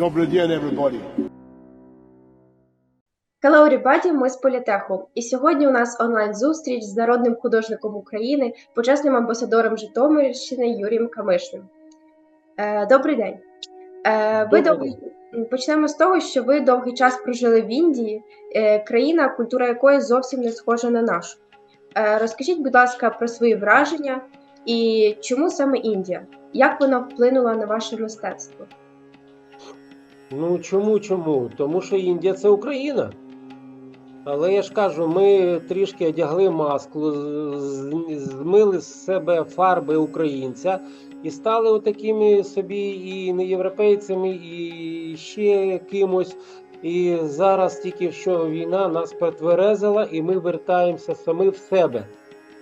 Добрый день, everybody. Hello, everybody, ми з політеху. І сьогодні у нас онлайн-зустріч з народним художником України, почесним амбасадором Житомирщини Юрієм Камишним. Е, добрий день. Е, ви Добрий довгий... Почнемо з того, що ви довгий час прожили в Індії, е, країна, культура якої зовсім не схожа на нашу. Е, розкажіть, будь ласка, про свої враження і чому саме Індія? Як вона вплинула на ваше мистецтво? Ну чому чому? Тому що Індія це Україна. Але я ж кажу, ми трішки одягли маску, змили з себе фарби українця і стали отакими собі і не європейцями, і ще кимось. І зараз тільки що війна нас протверезила, і ми вертаємося самі в себе.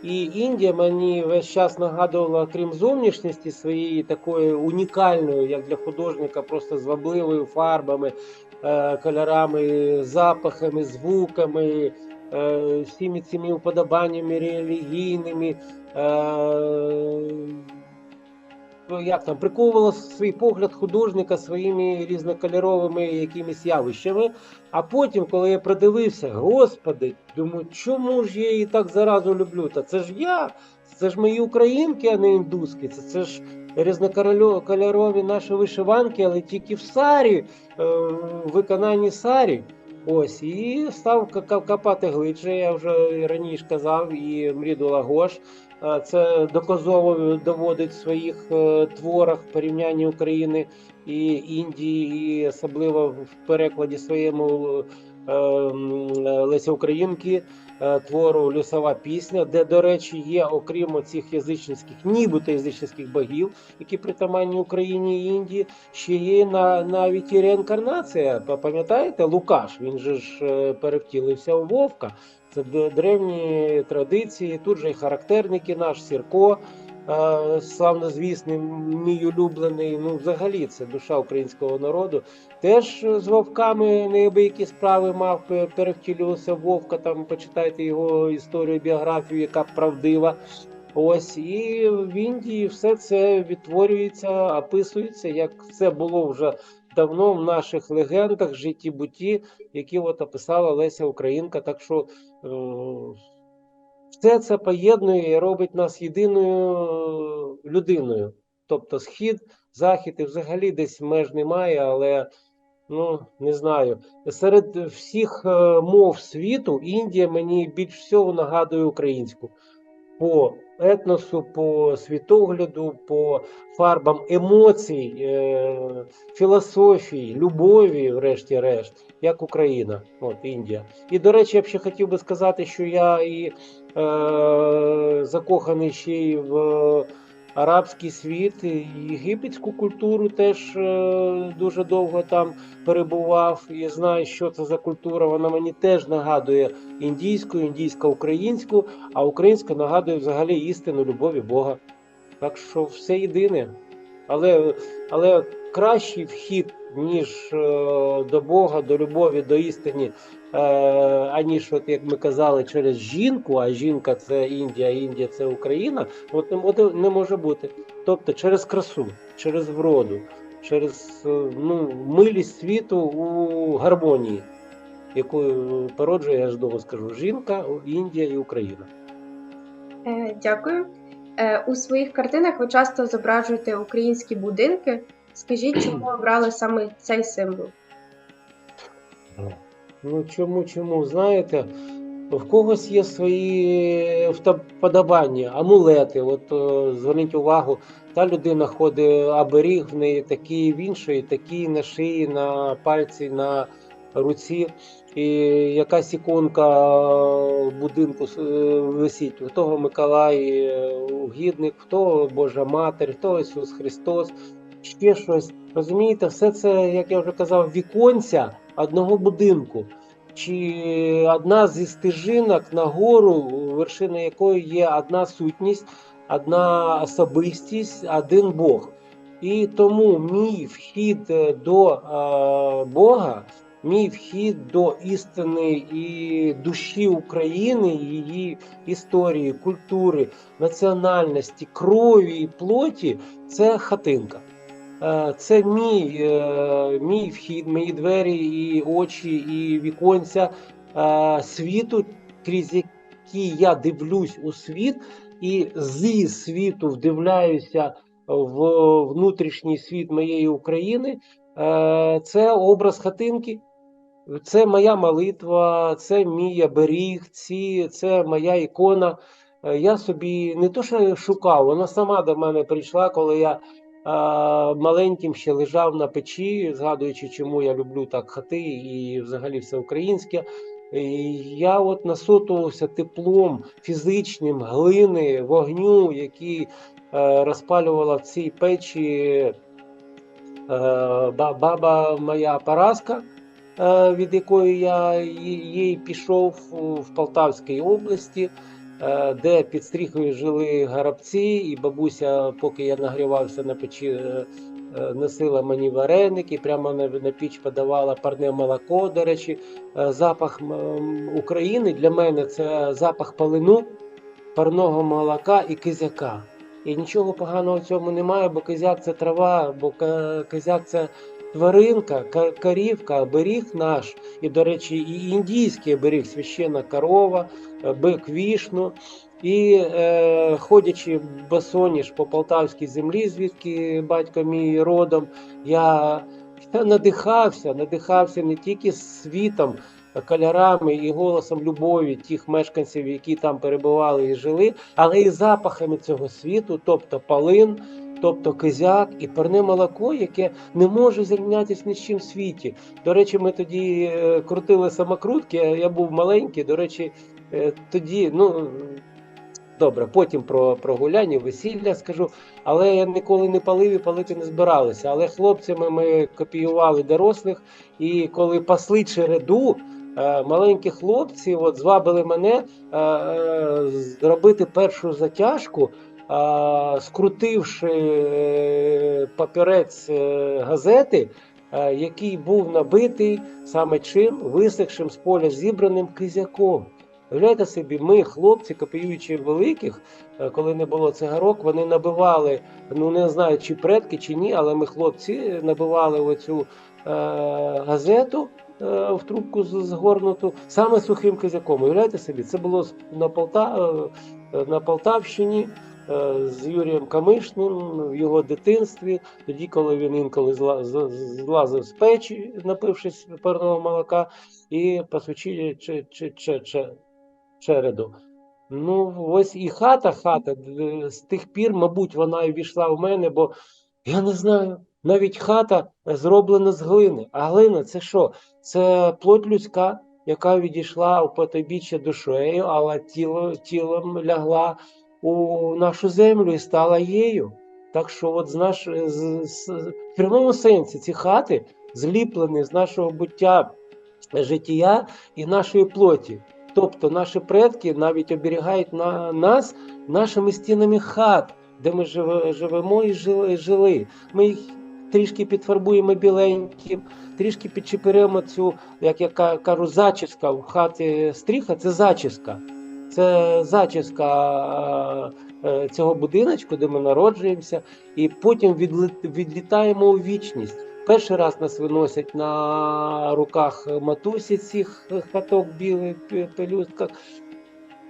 І Індія мені весь час нагадувала, крім зовнішності своєї такої унікальної, як для художника, просто звабливою фарбами, е, кольорами, запахами, звуками, е, всіми цими уподобаннями релігійними. Ну, як там, приковувала свій погляд художника своїми різнокольоровими якимись явищами. А потім, коли я придивився, господи, думаю, чому ж я її так заразу люблю? Та це ж я, це ж мої українки, а не індуски. Це, це ж різнокольорові наші вишиванки, але тільки в сарі, е, в виконанні сарі. Ось, і став копати глибше, я вже раніше казав, і Мрідула Гош. Е, Це доказово доводить в своїх е, творах порівнянні України і Індії, і особливо в перекладі своєму е, Леся Українки твору Лісова пісня, де, до речі, є, окрім цих язичницьких, нібито язичницьких богів, які притаманні Україні і Індії, ще є на, навіть і реінкарнація. Пам'ятаєте, Лукаш, він же ж перевтілився у Вовка. Це древні традиції. Тут же і характерники наш Сірко, славно славнозвісний, мій улюблений. Ну, взагалі, це душа українського народу. Теж з вовками неабиякі справи мав, перевтілювався вовка. Там почитайте його історію, біографію, яка правдива. Ось і в Індії все це відтворюється, описується, як це було вже давно в наших легендах, житті буті, які от описала Леся Українка. Так що е, все це поєднує і робить нас єдиною людиною. Тобто схід, захід і взагалі десь меж немає, але ну не знаю. Серед всіх е, мов світу Індія мені більш всього нагадує українську по етносу, по світогляду, по фарбам емоцій, е, філософії, любові, врешті-решт, як Україна, от Індія. І до речі, я б ще хотів би сказати, що я і е, закоханий ще й в арабський світ, єгипетську культуру теж е, дуже довго там перебував і знаю, що це за культура. Вона мені теж нагадує індійську, індійсько-українську, а українська нагадує взагалі істину любові Бога. Так що все єдине. Але, але кращий вхід, ніж е, до Бога, до любові, до істини, е, аніж, от, як ми казали, через жінку, а жінка це Індія, Індія це Україна, от не, може- не може бути. Тобто через красу, через вроду, через е, ну, милість світу у гармонії, яку породжує, я ж довго скажу, жінка, Індія і Україна. Дякую. Е, У своїх картинах ви часто зображуєте українські будинки. Скажіть, чому обрали саме цей символ? Ну чому, чому? Знаєте, в когось є свої вподобання, амулети. От е, зверніть увагу, та людина ходить оберіг в неї такий, в іншої, такий на шиї, на пальці, на руці. І якась іконка будинку е, висить. Того Миколай е, угідник, того Божа Матер, того Ісус Христос, ще щось. Розумієте, все це, як я вже казав, віконця одного будинку. Чи одна зі стежинок на гору, вершина якої є одна сутність, одна особистість, один Бог. І тому мій вхід е, до Бога, мій вхід до істини і душі України, її історії, культури, національності, крові і плоті це хатинка. Е, Це мій, е, мій вхід, мої двері, і очі, і віконця е, світу, крізь які я дивлюсь у світ, і зі світу вдивляюся в внутрішній світ моєї України. Це образ хатинки. Це моя молитва, це мій оберіг, ці, це моя ікона. Е, Я собі не то, що шукав, вона сама до мене прийшла, коли я а, маленьким ще лежав на печі, згадуючи, чому я люблю так хати і взагалі все українське. І я от насотувався теплом фізичним, глини, вогню, які е, розпалювала в цій печі е, баба моя Параска від якої я їй пішов в Полтавській області, е, де під стріхою жили гарабці, і бабуся, поки я нагрівався на печі, е, е, носила мені вареники, прямо на, піч подавала парне молоко. До речі, Е, запах України для мене це запах полину, парного молока і кизяка. І нічого поганого в цьому немає, бо кизяк це трава, бо кизяк це тваринка, ка- корівка, оберіг наш. І, до речі, і індійський оберіг, священна корова, е, бик вішну. І е, ходячи босоніж по полтавській землі, звідки батько мій родом, я, я надихався, надихався не тільки світом, кольорами і голосом любові тих мешканців, які там перебували і жили, але і запахами цього світу, тобто полин, тобто кизяк і парне молоко, яке не може зрівнятися ні з чим в світі. До речі, ми тоді е, крутили самокрутки, я був маленький. До речі, е, тоді, ну. Добре, потім про, про гуляння, весілля скажу. Але я ніколи не палив і палити не збиралися. Але хлопцями ми копіювали дорослих, і коли пасли череду, е, маленькі хлопці от, звабили мене зробити першу затяжку, скрутивши е, папірець е, газети, е, який був набитий саме чим висохшим з поля зібраним кизяком. Уявляєте собі, ми, хлопці, копіюючи великих, е, коли не було цигарок, вони набивали, ну не знаю, чи предки, чи ні, але ми, хлопці, набивали оцю е, газету е, в трубку згорнуту саме сухим кизяком. Уявляєте собі, це було на, Полта, е, на Полтавщині е, з Юрієм Камишним в його дитинстві, тоді, коли він інколи злазив з печі, напившись парного молока, і пасучи чи, чи, чи, чи, череду. Ну, ось і хата, хата з тих пір, мабуть, вона і війшла в мене, бо я не знаю, навіть хата зроблена з глини. А глина це що? Це плоть людська, яка відійшла у потойбіччя душею, але тіло, тілом лягла у нашу землю і стала їю. Так що, от з наш, з, з, в прямому сенсі ці хати зліплені з нашого буття, життя і нашої плоті. Тобто наші предки навіть оберігають на нас нашими стінами хат, де ми живемо і жили. жили. Ми їх трішки підфарбуємо біленьким, трішки підчепиремо цю, як я кажу, зачіска в хаті стріха це зачіска. Це зачіска е, е, цього будиночку, де ми народжуємося, і потім відлітаємо у вічність. Перший раз нас виносять на руках матусі цих хаток білих пе- пелюстках.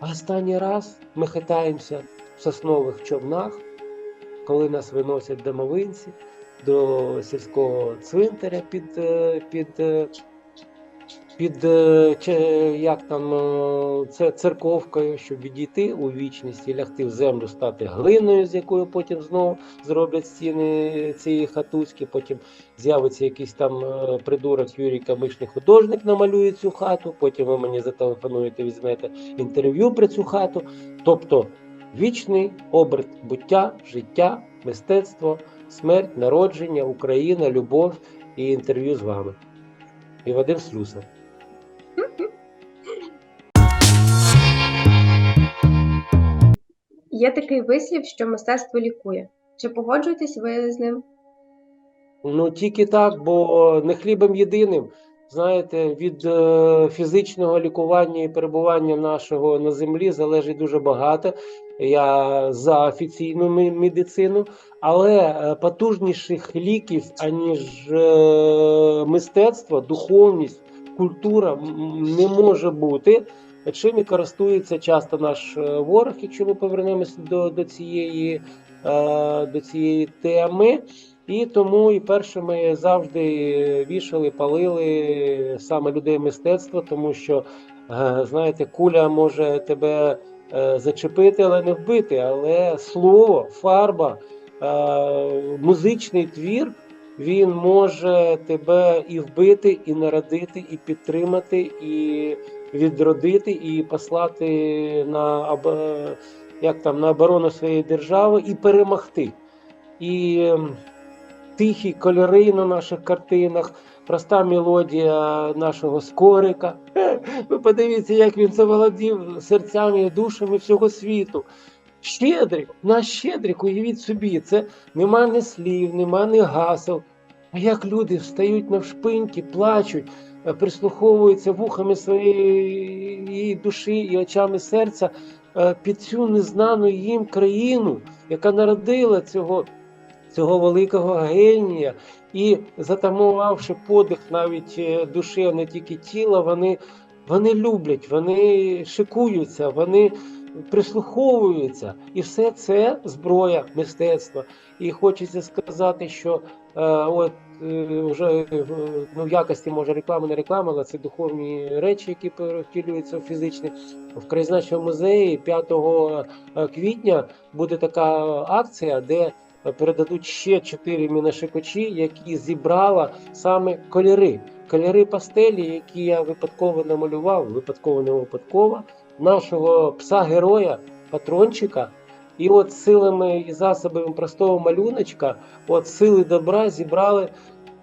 Останній раз ми хитаємося в соснових човнах, коли нас виносять домовинці до сільського цвинтаря під, е, під, під е, як там, е, це церковкою, щоб відійти у вічність і лягти в землю, стати глиною, з якою потім знову зроблять стіни цієї хатуськи, потім з'явиться якийсь там е, придурок Юрій Камишний художник, намалює цю хату, потім ви мені зателефонуєте, візьмете інтерв'ю про цю хату. Тобто вічний оберт буття, життя, мистецтво, смерть, народження, Україна, любов і інтерв'ю з вами. І Вадим Слюсар. Є такий вислів, що мистецтво лікує. Чи погоджуєтесь ви з ним? Ну тільки так, бо не хлібом єдиним. Знаєте, від е, фізичного лікування і перебування нашого на землі залежить дуже багато. я за офіційну медицину, але е, потужніших ліків, аніж е, мистецтво, духовність, культура не може бути. Чим і користується часто наш е, ворог, якщо ми повернемося до, до, цієї, е, до цієї теми. І тому і першими завжди вішали, палили саме людей мистецтва, тому що е, знаєте, куля може тебе зачепити, але не вбити. Але слово, фарба, музичний твір. Він може тебе і вбити, і народити, і підтримати, і відродити, і послати на як там на оборону своєї держави і перемогти. І ем, тихі кольори на наших картинах, проста мелодія нашого скорика. Ви подивіться, як він заволодів серцями і душами всього світу. Щедрик, наш щедрик, уявіть собі, це нема ні слів, нема ні гасел. А як люди встають навшпиньки, плачуть, е, прислуховуються вухами своєї душі і очами серця е, під цю незнану їм країну, яка народила цього цього великого генія, і затамувавши подих навіть е, душі, а не тільки тіла, вони, вони люблять, вони шикуються, вони прислуховуються. І все це зброя мистецтва. І хочеться сказати, що е, от вже е, ну, в якості може реклами, не реклама, але це духовні речі, які перевтілюються фізичні. В краєзнавчому музеї 5 квітня буде така акція, де передадуть ще чотири мінашикачі, які зібрала саме кольори. Кольори пастелі, які я випадково намалював, випадково не випадково, нашого пса-героя, патрончика. І от силами і засобами простого малюночка, от сили добра зібрали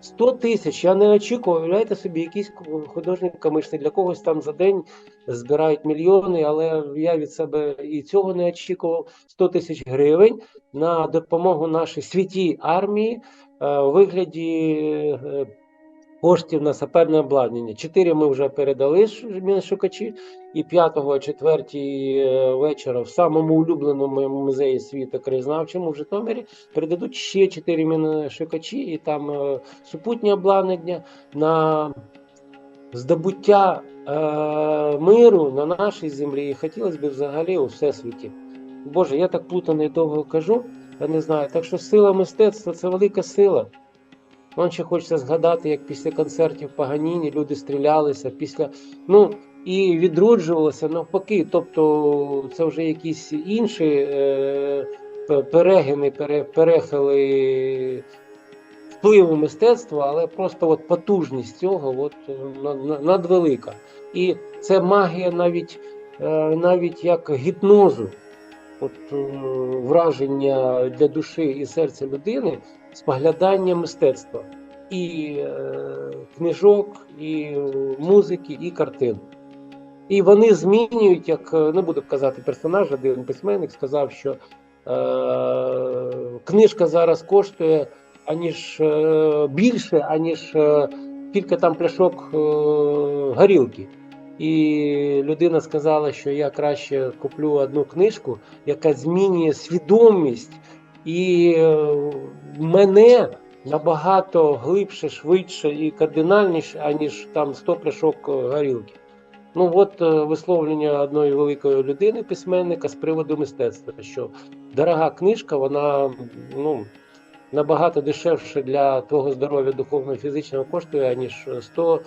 100 тисяч. Я не очікував, уявляєте собі, якийсь художник камишний для когось там за день збирають мільйони, але я від себе і цього не очікував. 100 тисяч гривень на допомогу нашій святій армії е, у вигляді е, коштів на саперне обладнання. Чотири ми вже передали ш- міношукачі, і 5-го, 4 вечора в самому улюбленому музеї світу краєзнавчому в Житомирі передадуть ще чотири міношукачі, і там е, супутнє обладнання на здобуття е, миру на нашій землі. І хотілося б взагалі у всесвіті. Боже, я так плутано і довго кажу, я не знаю. Так що сила мистецтва це велика сила. Вам ще хочеться згадати, як після концертів Паганіні люди стрілялися, після ну і відроджувалося навпаки. Тобто це вже якісь інші е, перегини, пере, перехили впливу мистецтва, але просто от потужність цього от, на- на- надвелика. І це магія навіть, е, навіть як гіпнозу, от, е, враження для душі і серця людини споглядання мистецтва. І е, книжок, і музики, і картин. І вони змінюють, як е, не буду казати персонаж, один письменник сказав, що е, книжка зараз коштує аніж е, більше, аніж е, кілька там пляшок е, горілки. І людина сказала, що я краще куплю одну книжку, яка змінює свідомість і е, мене набагато глибше, швидше і кардинальніше, аніж там 100 пляшок е, горілки. Ну от е, висловлення одної великої людини, письменника з приводу мистецтва, що дорога книжка, вона ну, набагато дешевше для твого здоров'я духовного і фізичного коштує, аніж 100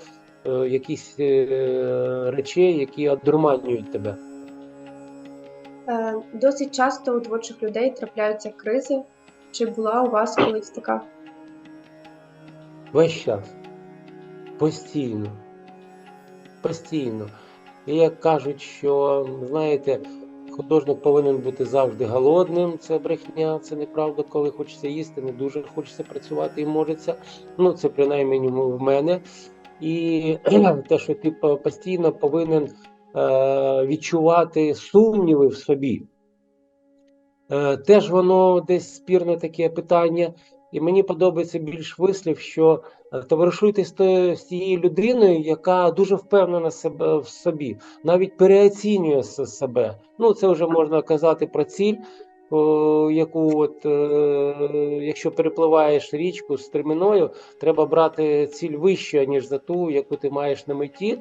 е, якісь е, речей, які одурманюють тебе. Е, Досить часто у творчих людей трапляються кризи. Чи була у вас колись така? Весь час. Постійно. Постійно. І як кажуть, що, знаєте, художник повинен бути завжди голодним, це брехня, це неправда, коли хочеться їсти, не дуже хочеться працювати і можеться. Ну, це принаймні в мене. І те, що ти постійно повинен відчувати сумніви в собі. Е, теж воно десь спірне таке питання. І мені подобається більш вислів, що е, товаришуйте з, тією людиною, яка дуже впевнена себе в собі, навіть переоцінює себе. Ну, це вже можна казати про ціль, яку, от, е, якщо перепливаєш річку з стреміною, треба брати ціль вищу, ніж за ту, яку ти маєш на меті.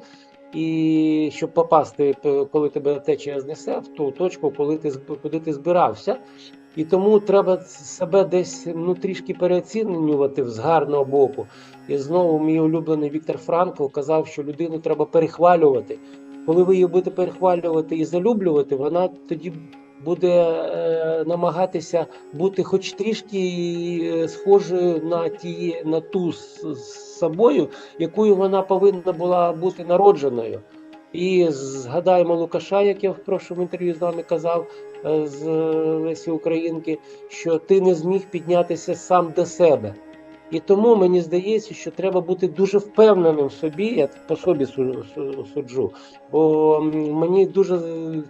І щоб попасти, коли тебе течія знесе, в ту точку, коли ти куди ти збирався. І тому треба себе десь ну, трішки переоцінювати з гарного боку. І знову мій улюблений Віктор Франкл казав, що людину треба перехвалювати. Коли ви її будете перехвалювати і залюблювати, вона тоді буде е, намагатися бути хоч трішки е, схожою на ті, на ту з, з собою, якою вона повинна була бути народженою. І згадаємо Лукаша, як я в прошлому інтерв'ю з вами казав е, з Лесі Українки, що ти не зміг піднятися сам до себе. І тому мені здається, що треба бути дуже впевненим в собі. Я по собі су- су- суджу, бо мені дуже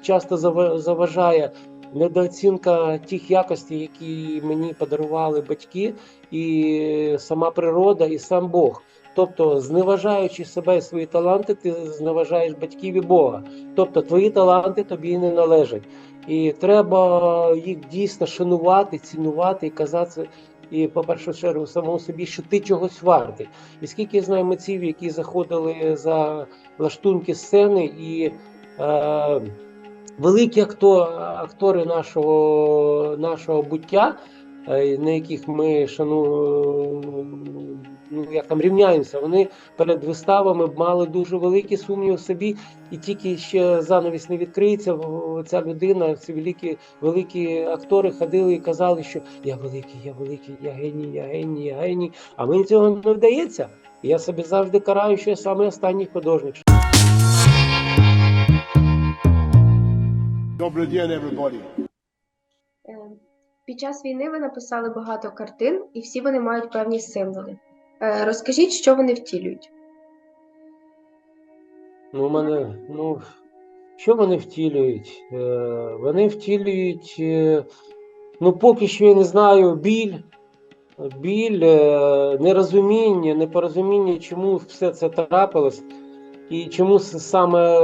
часто зава- заважає недооцінка тих якостей, які мені подарували батьки, і сама природа, і сам Бог. Тобто, зневажаючи себе і свої таланти, ти зневажаєш батьків і Бога. Тобто, твої таланти тобі не належать. І треба їх дійсно шанувати, цінувати і казати. І, по першу чергу, самому собі, що ти чогось вартий. І скільки я знаю митців, які заходили за лаштунки сцени, і е, великі акто, актори нашого, нашого буття, на яких ми шану, ну, як там рівняємося, вони перед виставами мали дуже великі сумніви в собі, і тільки ще занавіс не відкриється, ця людина, ці великі, великі актори ходили і казали, що я великий, я великий, я геній, я геній, я геній. А мені цього не вдається. І я собі завжди караю, що я саме останній художник. Добрый день, everybody. Під час війни ви написали багато картин, і всі вони мають певні символи. Е, Розкажіть, що вони втілюють. Ну, у мене, ну, що вони втілюють? Е, вони втілюють, е, ну, поки що я не знаю, біль, біль, е, нерозуміння, непорозуміння, чому все це трапилось. І чому саме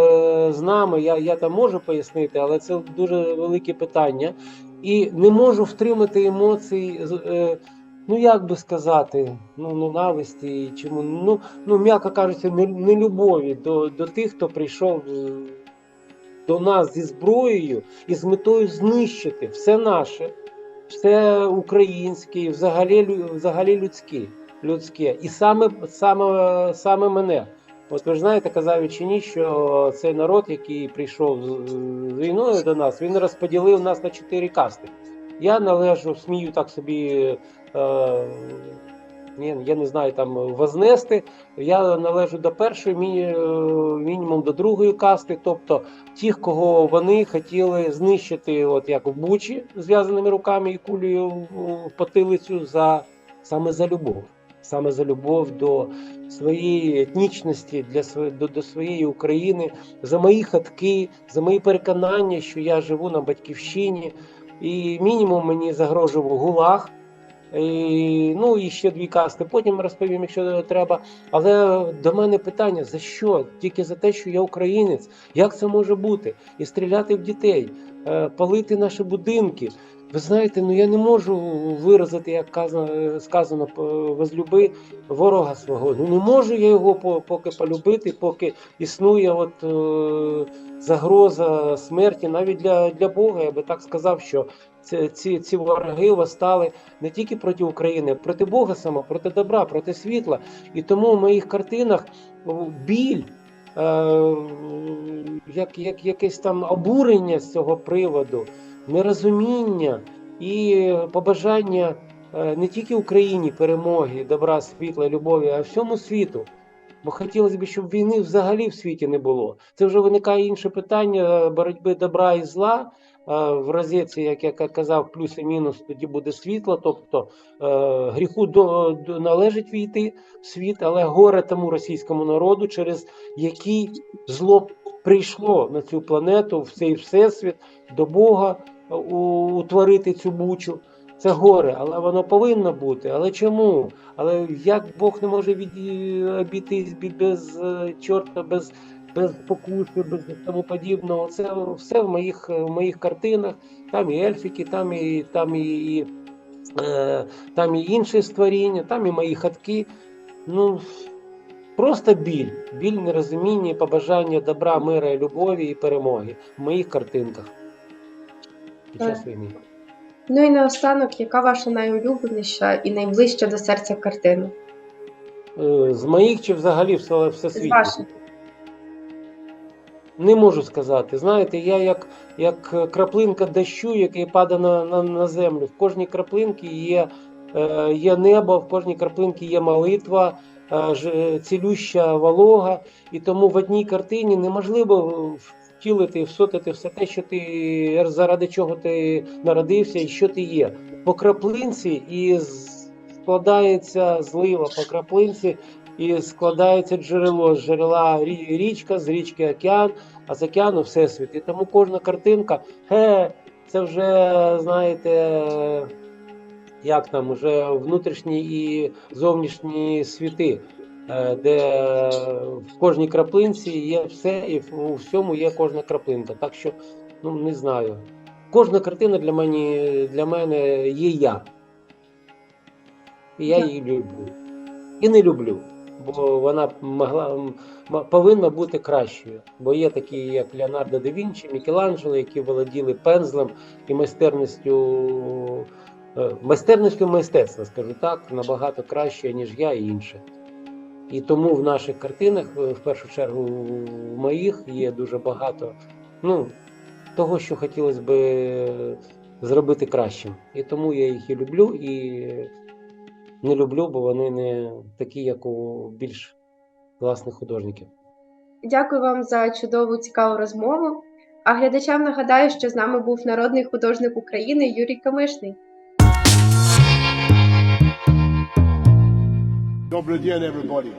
з нами, я, я там можу пояснити, але це дуже велике питання. І не можу втримати емоцій, е, ну як би сказати, ну ненависті, чому, ну, ну м'яко кажучи, не, не любові до, до тих, хто прийшов до нас зі зброєю і з метою знищити все наше, все українське, і взагалі, взагалі людське, людське. І саме, саме, саме мене. От ви ж знаєте, казав ні, що цей народ, який прийшов з війною до нас, він розподілив нас на чотири касти. Я належу, смію так собі, е, я не знаю, там вознести. Я належу до першої, мі, е, мінімум до другої касти, тобто тих, кого вони хотіли знищити, от як в Бучі, зв'язаними руками і кулею в потилицю за саме за любов. Саме за любов до своєї етнічності, для до, до своєї України, за мої хатки, за мої переконання, що я живу на батьківщині, і мінімум мені загрожував гулаг. І, ну і ще дві касти. Потім розповім, якщо треба. Але до мене питання: за що? Тільки за те, що я українець. Як це може бути? І стріляти в дітей, е, палити наші будинки. Ви знаєте, ну я не можу виразити, як казано, сказано, п- возлюби ворога свого. Ну не можу я його поки полюбити, поки існує от, е, загроза смерті, навіть для, для Бога, я би так сказав, що ці, ці, вороги восстали не тільки проти України, а проти Бога самого, проти добра, проти світла. І тому в моїх картинах біль, е, як, як якесь там обурення з цього приводу, нерозуміння і побажання е, не тільки Україні перемоги, добра, світла, любові, а всьому світу. Бо хотілося б, щоб війни взагалі в світі не було. Це вже виникає інше питання боротьби добра і зла. Е, В розетці, як я казав, плюс і мінус, тоді буде світло. Тобто е, гріху до, належить війти в світ, але горе тому російському народу, через який зло прийшло на цю планету, в цей всесвіт, до Бога е, утворити цю бучу. Це горе, але воно повинно бути. Але чому? Але як Бог не може від... обійтись бі- без е, чорта, без, без покуси, без тому подібного? Це все в моїх, в моїх картинах. Там і ельфіки, там і, там і, і, е, там і інші створіння, там і мої хатки. Ну, просто біль. Біль нерозуміння, і побажання добра, мира, любові і перемоги в моїх картинках під час війни. Ну і наостанок, яка ваша найулюбленіша і найближча до серця картина? Е, З моїх чи взагалі все, все З ваших. Не можу сказати. Знаєте, я як, як краплинка дощу, який падає на, на, на землю. В кожній краплинці є, е, є небо, в кожній краплинці є молитва, е, цілюща волога. І тому в одній картині неможливо втілити, всотити все те, що ти заради чого ти народився і що ти є. По краплинці і складається злива, по краплинці і складається джерело, з джерела річка, з річки океан, а з океану всесвіт. І тому кожна картинка, е, це вже, знаєте, як там, уже внутрішні і зовнішні світи, де в кожній краплинці є все, і в- у всьому є кожна краплинка. Так що, ну не знаю. Кожна картина для мене, для мене є я. І я її люблю. І не люблю, бо вона могла повинна бути кращою. Бо є такі, як Леонардо да Вінчі, Мікеланджело, які володіли пензлем і майстерністю, е, майстерністю мистецтва, скажу так, набагато краще, ніж я і інше. І тому в наших картинах, е, в першу чергу в моїх, є дуже багато ну, того, що хотілося би зробити кращим. І тому я їх і люблю, і не люблю, бо вони не такі, як у більш класних художників. Дякую вам за чудову цікаву розмову. А глядачам нагадаю, що з нами був народний художник України Юрій Камишний. Добрый день, everybody.